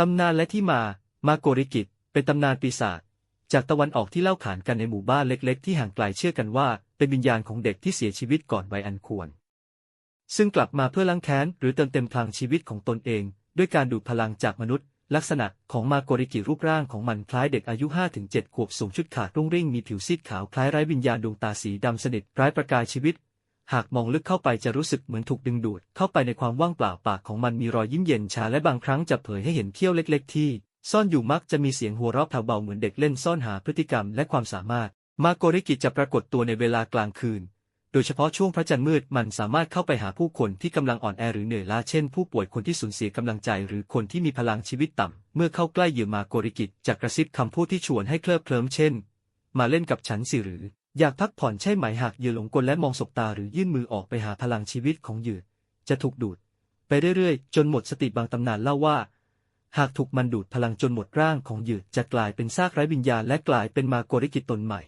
ตำนานและที่มา มาโกริกิต เป็นตำนานปีศาจจากตะวันออกที่เล่าขานกันในหมู่บ้านเล็กๆ ที่ห่างไกลเชื่อกันว่า เป็นวิญญาณของเด็กที่เสียชีวิตก่อนวัยอันควร ซึ่งกลับมาเพื่อล้างแค้นหรือเติมเต็มพลังชีวิตของตนเอง ด้วยการดูดพลังจากมนุษย์ ลักษณะของมาโกริกิรูปร่างของมันคล้ายเด็กอายุ 5-7 ขวบสูงชุดขาดรุ่งริ่งมีผิวซีดขาวคล้ายไร้วิญญาณดวงตาสีดำสนิทไร้ประกายชีวิต หากมองลึกเข้าไปจะรู้สึกเหมือนถูกดึงดูด เข้าไปในความว่างเปล่าปากของมันมีรอยยิ้มเย็นชาและบางครั้งจะเผยให้เห็นเขี้ยวเล็ก ๆ ที่ ซ่อนอยู่มักจะมีเสียงหัวเราะแผ่วเบาเหมือนเด็กเล่นซ่อนหาพฤติกรรมและความสามารถ มาโกริกิจะปรากฏตัวในเวลากลางคืน โดยเฉพาะช่วงพระจันทร์มืดมันสามารถเข้าไปหาผู้คนที่กำลังอ่อนแอหรือเหนื่อยล้าเช่นผู้ป่วยคนที่สูญเสียกำลังใจหรือคนที่มีพลังชีวิตต่ำเมื่อเข้าใกล้เหยื่อมาโกริกิจะกระซิบคำพูดที่ชวนให้เคลิบเคลิ้มเช่น มาเล่นกับฉันสิหรือ อยากพักผ่อนใช่ไหมหากเหยื่อหลงกลและมองสบตาหรือยื่นมือออกไปหาพลังชีวิตของเหยื่อจะถูกดูด ไปเรื่อยๆ จนหมดสติบางตำนานเล่าว่า หากถูกมันดูดพลังจนหมดร่างของเหยื่อจะกลายเป็นซากไร้วิญญาณและกลายเป็นมาโกริกิตตนใหม่